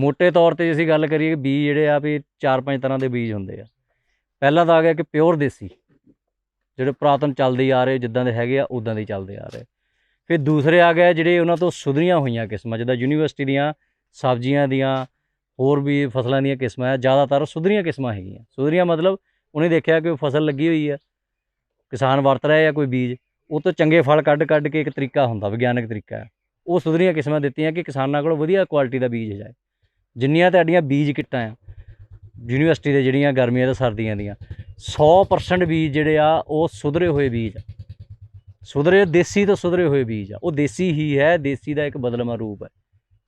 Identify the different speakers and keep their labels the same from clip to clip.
Speaker 1: ਮੋٹے ਤੌਰ ਤੇ ਜੇ ਅਸੀਂ ਗੱਲ ਕਰੀਏ ਕਿ ਬੀਜ ਜਿਹੜੇ ਆ ਵੀ ਚਾਰ ਪੰਜ ਤਰ੍ਹਾਂ ਦੇ ਬੀਜ ਹੁੰਦੇ ਆ। ਪਹਿਲਾ ਤਾਂ ਆ ਗਿਆ ਕਿ ਪਿਓਰ ਦੇਸੀ, ਜਿਹੜੇ ਪੁਰਾਤਨ ਚੱਲਦੇ ਆ ਰਹੇ, ਜਿੱਦਾਂ ਦੇ ਹੈਗੇ ਆ ਉਦਾਂ ਦੇ ਚੱਲਦੇ ਆ ਰਹੇ। ਫਿਰ ਦੂਸਰੇ ਆ ਗਏ ਜਿਹੜੇ ਉਹਨਾਂ ਤੋਂ ਸੁਧਰੀਆਂ ਹੋਈਆਂ ਕਿਸਮਾਂ, ਜਿੱਦਾਂ ਯੂਨੀਵਰਸਿਟੀ ਦੀਆਂ ਸਬਜ਼ੀਆਂ ਦੀਆਂ, ਹੋਰ ਵੀ ਫਸਲਾਂ ਦੀਆਂ ਕਿਸਮਾਂ ਆ, ਜ਼ਿਆਦਾਤਰ ਸੁਧਰੀਆਂ ਕਿਸਮਾਂ ਹੈਗੀਆਂ। ਸੁਧਰੀਆਂ ਮਤਲਬ ਉਹਨੇ ਦੇਖਿਆ ਕਿ ਫਸਲ ਲੱਗੀ ਹੋਈ ਆ, ਕਿਸਾਨ ਵਰਤ ਰਿਹਾ ਜਾਂ ਕੋਈ ਬੀਜ, ਉਹ ਤੋਂ ਚੰਗੇ ਫਲ ਕੱਢ ਕੱਢ ਕੇ ਇੱਕ ਤਰੀਕਾ ਹੁੰਦਾ, ਵਿਗਿਆਨਕ ਤਰੀਕਾ। ਹੈ ਉਹ ਸੁਧਰੀਆਂ ਕਿਸਮਾਂ ਦਿੱਤੀਆਂ ਕਿ ਕਿਸਾਨਾਂ ਕੋਲ ਵਧੀਆ ਕੁਆਲਿਟੀ ਦਾ ਬੀਜ ਜਾਏ। ਜਿੰਨੀਆਂ ਤੁਹਾਡੀਆਂ ਬੀਜ ਕਿੱਟਾਂ ਆ, ਯੂਨੀਵਰਸਿਟੀ ਦੇ ਜਿਹੜੀਆਂ ਗਰਮੀਆਂ ਤੇ ਸਰਦੀਆਂ ਦੀਆਂ 100% ਬੀਜ ਜਿਹੜੇ ਆ, ਉਹ ਸੁਧਰੇ ਹੋਏ ਬੀਜ ਆ। ਸੁਧਰੇ, ਦੇਸੀ ਤੋਂ ਸੁਧਰੇ ਹੋਏ ਬੀਜ ਆ। ਉਹ ਦੇਸੀ ਹੀ ਹੈ, ਦੇਸੀ ਦਾ ਇੱਕ ਬਦਲਵਾਂ ਰੂਪ ਹੈ।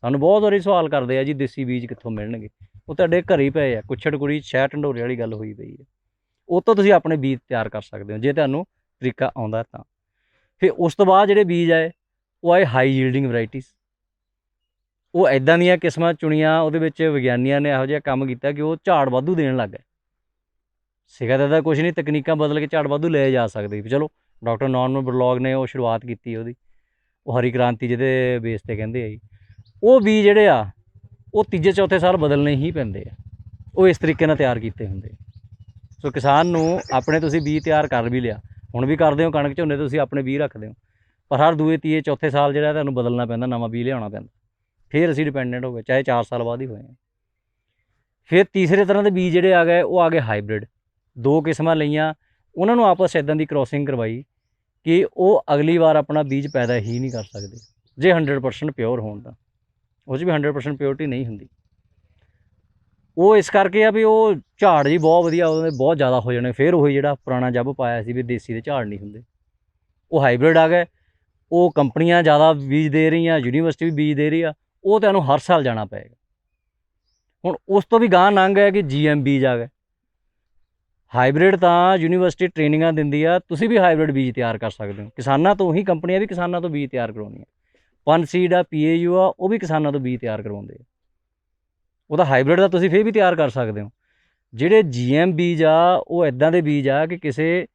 Speaker 1: ਸਾਨੂੰ ਬਹੁਤ ਵਾਰੀ ਸਵਾਲ ਕਰਦੇ ਆ ਜੀ, ਦੇਸੀ ਬੀਜ ਕਿੱਥੋਂ ਮਿਲਣਗੇ? ਉਹ ਤੁਹਾਡੇ ਘਰੇ ਹੀ ਪਏ ਆ। ਕੁੱਛੜ ਕੁੜੀ ਸ਼ਹਿਰ ਢੰਡੋਰੇ ਵਾਲੀ ਗੱਲ ਹੋਈ ਪਈ ਹੈ। ਉਹ ਤੋਂ ਤੁਸੀਂ ਆਪਣੇ ਬੀਜ ਤਿਆਰ ਕਰ ਸਕਦੇ ਹੋ, ਜੇ ਤੁਹਾਨੂੰ ਤਰੀਕਾ ਆਉਂਦਾ ਤਾਂ। ਫਿਰ ਉਸ ਤੋਂ ਬਾਅਦ ਜਿਹੜੇ ਬੀਜ ਆਏ, ਉਹ ਆਏ ਹਾਈ ਯੀਲਡਿੰਗ ਵੈਰਾਈਟੀਜ਼ ਉਹ ਐਦਾਂ ਦੀਆਂ ਕਿਸਮਾਂ ਚੁਣੀਆਂ, ਉਹਦੇ ਵਿੱਚ ਵਿਗਿਆਨੀਆਂ ਨੇ ਇਹੋ ਜਿਹਾ ਕੰਮ ਕੀਤਾ ਕਿ ਉਹ ਝਾੜ ਵਾਧੂ ਦੇਣ ਲੱਗ ਗਏ। ਸਿਖਾ ਦਾ ਕੁਝ ਨਹੀਂ, ਤਕਨੀਕਾਂ ਬਦਲ ਕੇ ਝਾੜ ਵਾਧੂ ਲਏ ਜਾ ਸਕਦੇ। ਵੀ ਚਲੋ, ਡਾਕਟਰ ਨੌਰਮਨ ਬਲੌਗ ਨੇ ਉਹ ਸ਼ੁਰੂਆਤ ਕੀਤੀ ਉਹਦੀ। ਉਹ ਹਰੀ ਕ੍ਰਾਂਤੀ ਜਿਹਦੇ ਬੇਸ ਤੇ ਕਹਿੰਦੇ ਆ ਜੀ। ਉਹ ਬੀ ਜਿਹੜੇ ਆ, ਉਹ ਤੀਜੇ, ਚੌਥੇ ਸਾਲ ਬਦਲਣੇ ਹੀ ਪੈਂਦੇ ਆ। ਉਹ ਇਸ ਤਰੀਕੇ ਨਾਲ ਤਿਆਰ ਕੀਤੇ ਹੁੰਦੇ ਸੋ ਕਿਸਾਨ ਨੂੰ ਆਪਣੇ ਤੁਸੀਂ ਬੀ ਤਿਆਰ ਕਰ ਵੀ ਲਿਆ। ਹੁਣ ਵੀ ਕਰਦੇ ਹੋ ਕਣਕ ਝੋਨੇ, ਤੁਸੀਂ ਆਪਣੇ ਬੀ ਰੱਖਦੇ ਹੋ। ਪਰ ਹਰ ਦੂਏ, ਤੀਏ, ਚੌਥੇ ਸਾਲ ਜਿਹੜਾ, ਤੁਹਾਨੂੰ ਬਦਲਣਾ ਪੈਂਦਾ, ਨਵਾਂ ਬੀਜ ਲਿਆਉਣਾ ਪੈਂਦਾ। ਫਿਰ ਅਸੀਂ ਡਿਪੈਂਡੈਂਟ ਹੋ ਗਏ, ਚਾਹੇ 4 ਸਾਲ ਬਾਅਦ ਹੀ ਹੋਏ ਹਾਂ। ਫਿਰ ਤੀਸਰੇ ਤਰ੍ਹਾਂ ਦੇ ਬੀਜ ਜਿਹੜੇ ਆ ਗਏ, ਉਹ ਆ ਗਏ ਹਾਈਬ੍ਰਿਡ ਦੋ ਕਿਸਮਾਂ ਲਈਆਂ, ਉਹਨਾਂ ਨੂੰ ਆਪਸ 'ਚ ਇਦਾਂ ਦੀ ਕ੍ਰੋਸਿੰਗ ਕਰਵਾਈ ਕਿ ਉਹ ਅਗਲੀ ਵਾਰ ਆਪਣਾ ਬੀਜ ਪੈਦਾ ਹੀ ਨਹੀਂ ਕਰ ਸਕਦੇ, ਜੇ 100% ਪਿਓਰ ਹੋਣ ਤਾਂ। ਉਹ 'ਚ ਵੀ 100% ਪਿਓਰਟੀ ਨਹੀਂ ਹੁੰਦੀ। ਉਹ ਇਸ ਕਰਕੇ ਆ ਵੀ ਉਹ ਝਾੜ ਜੀ ਬਹੁਤ ਵਧੀਆ, ਉਹਦੇ ਬਹੁਤ ਜ਼ਿਆਦਾ ਹੋ ਜਾਣੇ। ਫਿਰ ਉਹੀ ਜਿਹੜਾ ਪੁਰਾਣਾ ਜੱਬ ਪਾਇਆ ਸੀ ਵੀ ਦੇਸੀ ਦੇ ਝਾੜ ਨਹੀਂ ਹੁੰਦੇ। ਉਹ ਹਾਈਬ੍ਰਿਡ ਆ ਗਏ, ਉਹ ਕੰਪਨੀਆਂ ਜ਼ਿਆਦਾ ਬੀਜ ਦੇ ਰਹੀਆਂ, ਯੂਨੀਵਰਸਿਟੀ ਵੀ ਬੀਜ ਦੇ ਰਹੀ ਆ। ਉਹ ਤੁਹਾਨੂੰ ਹਰ ਸਾਲ ਜਾਣਾ ਪਏਗਾ। ਹੁਣ ਉਸ ਤੋਂ ਵੀ ਗਾਂ ਲੰਘ ਹੈ ਕਿ ਜੀਐਮ ਬੀਜ ਆ ਗਏ ਹਾਈਬ੍ਰਿਡ ਤਾਂ ਯੂਨੀਵਰਸਿਟੀ ਟ੍ਰੇਨਿੰਗਾਂ ਦਿੰਦੀ ਆ, ਤੁਸੀਂ ਵੀ ਹਾਈਬ੍ਰਿਡ ਬੀਜ ਤਿਆਰ ਕਰ ਸਕਦੇ ਹੋ। ਕਿਸਾਨਾਂ ਤੋਂ ਹੀ ਕੰਪਨੀਆਂ ਵੀ ਕਿਸਾਨਾਂ ਤੋਂ ਬੀਜ ਤਿਆਰ ਕਰਵਾਉਂਦੀਆਂ ਪਨ ਸੀਡ ਆ ਪੀਏਯੂ ਆ, ਉਹ ਵੀ ਕਿਸਾਨਾਂ ਤੋਂ ਬੀਜ ਤਿਆਰ ਕਰਵਾਉਂਦੇ ਆ। ਉਹਦਾ ਹਾਈਬ੍ਰਿਡ ਦਾ ਤੁਸੀਂ ਫੇਰ ਵੀ ਤਿਆਰ ਕਰ ਸਕਦੇ ਹੋ। ਜਿਹੜੇ ਜੀਐਮ ਬੀਜ ਆ, ਉਹ ਇਦਾਂ ਦੇ ਬੀਜ ਆ ਕਿ ਕਿਸੇ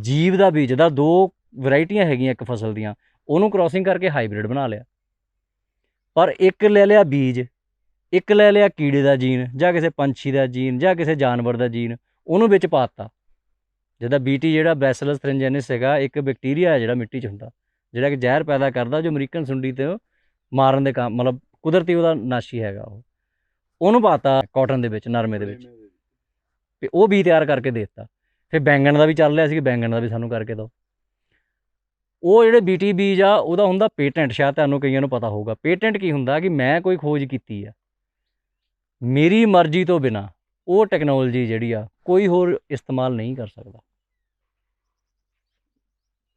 Speaker 1: ਜੀਵ ਦਾ ਬੀਜ, ਦਾ ਦੋ ਵੈਰਾਈਟੀਆਂ ਹੈਗੀਆਂ ਇੱਕ ਫਸਲ ਦੀਆਂ। ਉਹਨੂੰ ਕ੍ਰਾਸਿੰਗ ਕਰਕੇ ਹਾਈਬ੍ਰਿਡ ਬਣਾ ਲਿਆ। ਪਰ ਇੱਕ ਲੈ ਲਿਆ ਬੀਜ ਇੱਕ ਲੈ ਲਿਆ ਕੀੜੇ ਦਾ ਜੀਨ ਜਾਂ ਕਿਸੇ ਪੰਛੀ ਦਾ ਜੀਨ ਜਾਂ ਕਿਸੇ ਜਾਨਵਰ ਦਾ ਜੀਨ ਉਹਨੂੰ ਵਿੱਚ ਪਾਤਾ ਜਿਹਦਾ ਬੀਟੀ ਜਿਹੜਾ ਬੈਸਲਸ ਫ੍ਰਿੰਜੈਨਿਸ ਹੈਗਾ ਇੱਕ ਬੈਕਟੀਰੀਆ ਹੈ ਜਿਹੜਾ ਮਿੱਟੀ 'ਚ ਹੁੰਦਾ ਜਿਹੜਾ ਕਿ ਜ਼ਹਿਰ ਪੈਦਾ ਕਰਦਾ ਜੋ ਅਮਰੀਕਨ ਸੁੰਡੀ ਤੇ ਮਾਰਨ ਦੇ ਕੰਮ ਮਤਲਬ ਕੁਦਰਤੀ ਉਹਦਾ ਨਾਸ਼ੀ ਹੈਗਾ ਉਹ। ਉਹਨੂੰ ਪਾਤਾ ਕਾਟਨ ਦੇ ਵਿੱਚ। ਨਰਮੇ ਦੇ ਵਿੱਚ। ਤੇ ਉਹ ਬੀ ਤਿਆਰ ਕਰਕੇ ਦੇ ਦਿੱਤਾ। ਫਿਰ ਬੈਂਗਣ ਦਾ ਵੀ ਚੱਲ ਰਿਹਾ ਸੀ ਕਿ ਬੈਂਗਣ ਦਾ ਵੀ ਸਾਨੂੰ ਕਰਕੇ ਦਿਓ। ਉਹ ਜਿਹੜੇ ਬੀਟੀ ਬੀਜ ਆ, ਉਹਦਾ ਹੁੰਦਾ ਪੇਟੈਂਟ, ਸ਼ਾਇਦ ਤੁਹਾਨੂੰ ਕਈਆਂ ਨੂੰ ਪਤਾ ਹੋਊਗਾ। ਪੇਟੈਂਟ ਕੀ ਹੁੰਦਾ ਕਿ ਮੈਂ ਕੋਈ ਖੋਜ ਕੀਤੀ ਆ। ਮੇਰੀ ਮਰਜ਼ੀ ਤੋਂ ਬਿਨਾ ਉਹ ਟੈਕਨੋਲੋਜੀ ਜਿਹੜੀ ਆ, ਕੋਈ ਹੋਰ ਇਸਤੇਮਾਲ ਨਹੀਂ ਕਰ ਸਕਦਾ।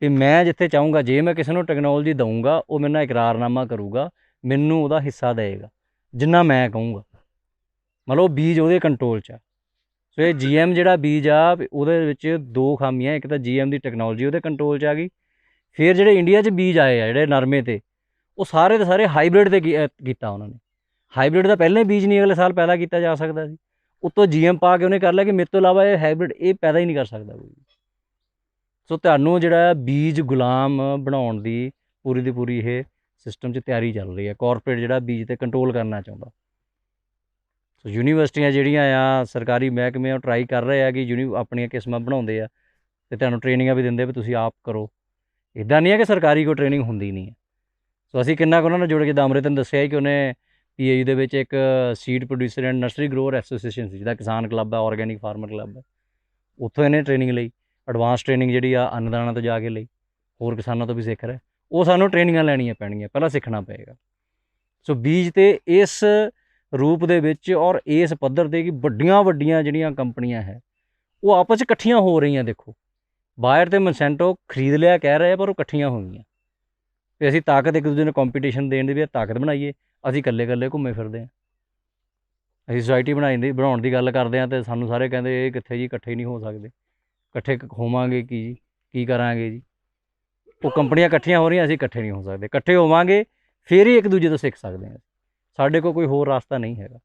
Speaker 1: ਕਿ ਮੈਂ ਜਿੱਥੇ ਚਾਹੂੰਗਾ, ਜੇ ਮੈਂ ਕਿਸੇ ਨੂੰ ਟੈਕਨੋਲੋਜੀ ਦਊਂਗਾ, ਉਹ ਮੇਰੇ ਨਾਲ ਇਕਰਾਰਨਾਮਾ ਕਰੂਗਾ, ਮੈਨੂੰ ਉਹਦਾ ਹਿੱਸਾ ਦੇਵੇਗਾ, ਜਿੰਨਾ ਮੈਂ ਕਹੂੰਗਾ। ਮਤਲਬ ਉਹ ਬੀਜ ਉਹਦੇ ਕੰਟਰੋਲ 'ਚ ਆ। ਸੋ ਇਹ ਜੀਐਮ ਜਿਹੜਾ ਬੀਜ ਆ, ਉਹਦੇ ਵਿੱਚ ਦੋ ਖਾਮੀਆਂ, ਇੱਕ ਤਾਂ ਜੀਐਮ ਦੀ ਟੈਕਨੋਲੋਜੀ ਉਹਦੇ ਕੰਟਰੋਲ 'ਚ ਆ ਗਈ ਫਿਰ ਜਿਹੜੇ ਇੰਡੀਆ 'ਚ ਬੀਜ ਆਏ ਆ, ਜਿਹੜੇ ਨਰਮੇ ਤੇ, ਉਹ ਸਾਰੇ ਦੇ ਸਾਰੇ ਹਾਈਬ੍ਰਿਡ ਤੇ ਕੀ- ਕੀਤਾ ਉਹਨਾਂ ਨੇ। ਹਾਈਬ੍ਰਿਡ ਦਾ ਪਹਿਲੇ ਬੀਜ ਨਹੀਂ ਅਗਲੇ ਸਾਲ ਪੈਦਾ ਕੀਤਾ ਜਾ ਸਕਦਾ ਸੀ। ਉੱਤੋਂ ਜੀਐਮ ਪਾ ਕੇ ਉਹਨੇ ਕਰ ਲਿਆ ਕਿ ਮੇਰੇ ਤੋਂ ਇਲਾਵਾ ਇਹ ਹਾਈਬ੍ਰਿਡ ਇਹ ਪੈਦਾ ਹੀ ਨਹੀਂ ਕਰ ਸਕਦਾ ਕੋਈ। ਸੋ ਤੁਹਾਨੂੰ ਜਿਹੜਾ ਬੀਜ ਗੁਲਾਮ ਬਣਾਉਣ ਦੀ ਪੂਰੀ ਦੀ ਪੂਰੀ ਇਹ ਸਿਸਟਮ 'ਚ ਤਿਆਰੀ ਚੱਲ ਰਹੀ ਹੈ। ਕਾਰਪੋਰੇਟ ਜਿਹੜਾ ਬੀਜ ਤੇ ਕੰਟਰੋਲ ਕਰਨਾ ਚਾਹੁੰਦਾ। ਸੋ ਯੂਨੀਵਰਸਿਟੀਆਂ ਜਿਹੜੀਆਂ ਆ, ਸਰਕਾਰੀ ਮਹਿਕਮੇ ਉਹ ਟਰਾਈ ਕਰ ਰਹੇ ਆ ਕਿ ਯੂਨੀ, ਆਪਣੀਆਂ ਕਿਸਮਾਂ ਬਣਾਉਂਦੇ ਆ। ਤੇ ਤੁਹਾਨੂੰ ਟ੍ਰੇਨਿੰਗਾਂ ਵੀ ਦਿੰਦੇ ਵੀ ਤੁਸੀਂ ਆਪ ਕਰੋ। ਇਦਾਂ ਨਹੀਂ ਹੈ ਕਿ ਸਰਕਾਰੀ ਕੋਈ ਟ੍ਰੇਨਿੰਗ ਹੁੰਦੀ ਨਹੀਂ ਹੈ। ਸੋ ਅਸੀਂ ਕਿੰਨਾ ਕੁ ਉਹਨਾਂ ਨਾਲ ਜੁੜ ਕੇ ਦਮਰਿਤ ਨੇ ਦੱਸਿਆ ਕਿ ਉਹਨੇ ਪੀਏਯੂ ਦੇ ਵਿੱਚ ਇੱਕ seed producer and nursery grower association ਸੀ, ਜਿਹਦਾ ਕਿਸਾਨ ਕਲੱਬ ਹੈ ਆਰਗੈਨਿਕ ਫਾਰਮਰ ਕਲੱਬ ਹੈ। ਉੱਥੋਂ ਇਹਨੇ ਟ੍ਰੇਨਿੰਗ ਲਈ ਐਡਵਾਂਸ ਟ੍ਰੇਨਿੰਗ ਜਿਹੜੀ ਆ ਅੰਨਦਾਨਾ ਤੋਂ ਜਾ ਕੇ ਲਈ, ਹੋਰ ਕਿਸਾਨਾਂ ਤੋਂ ਵੀ ਸਿੱਖ ਰਿਹਾ। ਉਹ ਸਾਨੂੰ ਟ੍ਰੇਨਿੰਗਾਂ ਲੈਣੀਆਂ ਪੈਣਗੀਆਂ, ਪਹਿਲਾਂ ਸਿੱਖਣਾ ਪਏਗਾ। ਸੋ ਬੀਜ ਤੇ ਇਸ ਰੂਪ ਦੇ ਵਿੱਚ ਔਰ ਇਸ ਪੱਧਰ ਤੇ ਕਿ ਵੱਡੀਆਂ ਵੱਡੀਆਂ ਜਿਹੜੀਆਂ ਕੰਪਨੀਆਂ ਹੈ, ਉਹ ਆਪਸ 'ਚ ਇਕੱਠੀਆਂ ਹੋ ਰਹੀਆਂ, ਦੇਖੋ। ਬਾਇਰ ਤੇ ਮਨਸੈਂਟੋ ਖਰੀਦ ਲਿਆ ਕਹਿ ਰਹੇ ਪਰ ਉਹ ਇਕੱਠੀਆਂ ਹੋ ਗਈਆਂ ਤੇ ਅਸੀਂ ਤਾਕਤ ਇੱਕ ਦੂਜੇ ਨੂੰ ਕੰਪੀਟੀਸ਼ਨ ਦੇਣ ਦੀ ਵੀ ਤਾਕਤ ਬਣਾਈਏ, ਅਸੀਂ ਇਕੱਲੇ ਇਕੱਲੇ ਘੁੰਮੇ ਫਿਰਦੇ ਹਾਂ ਅਸੀਂ ਸੋਸਾਇਟੀ ਬਣਾਈ ਦੀ, ਬਣਾਉਣ ਦੀ ਗੱਲ ਕਰਦੇ ਹਾਂ ਤੇ ਸਾਨੂੰ ਸਾਰੇ ਕਹਿੰਦੇ ਇਹ ਕਿੱਥੇ ਜੀ, ਇਕੱਠੇ ਨਹੀਂ ਹੋ ਸਕਦੇ। ਇਕੱਠੇ ਹੋਵਾਂਗੇ ਕੀ ਜੀ, ਕੀ ਕਰਾਂਗੇ ਜੀ? ਉਹ ਕੰਪਨੀਆਂ ਇਕੱਠੀਆਂ ਹੋ ਰਹੀਆਂ, ਅਸੀਂ ਇਕੱਠੇ ਨਹੀਂ ਹੋ ਸਕਦੇ। ਇਕੱਠੇ ਹੋਵਾਂਗੇ, ਫਿਰ ਹੀ ਇੱਕ ਦੂਜੇ ਤੋਂ ਸਿੱਖ ਸਕਦੇ ਹਾਂ ਸਾਡੇ ਕੋਲ ਕੋਈ ਹੋਰ ਰਸਤਾ ਨਹੀਂ ਹੈਗਾ।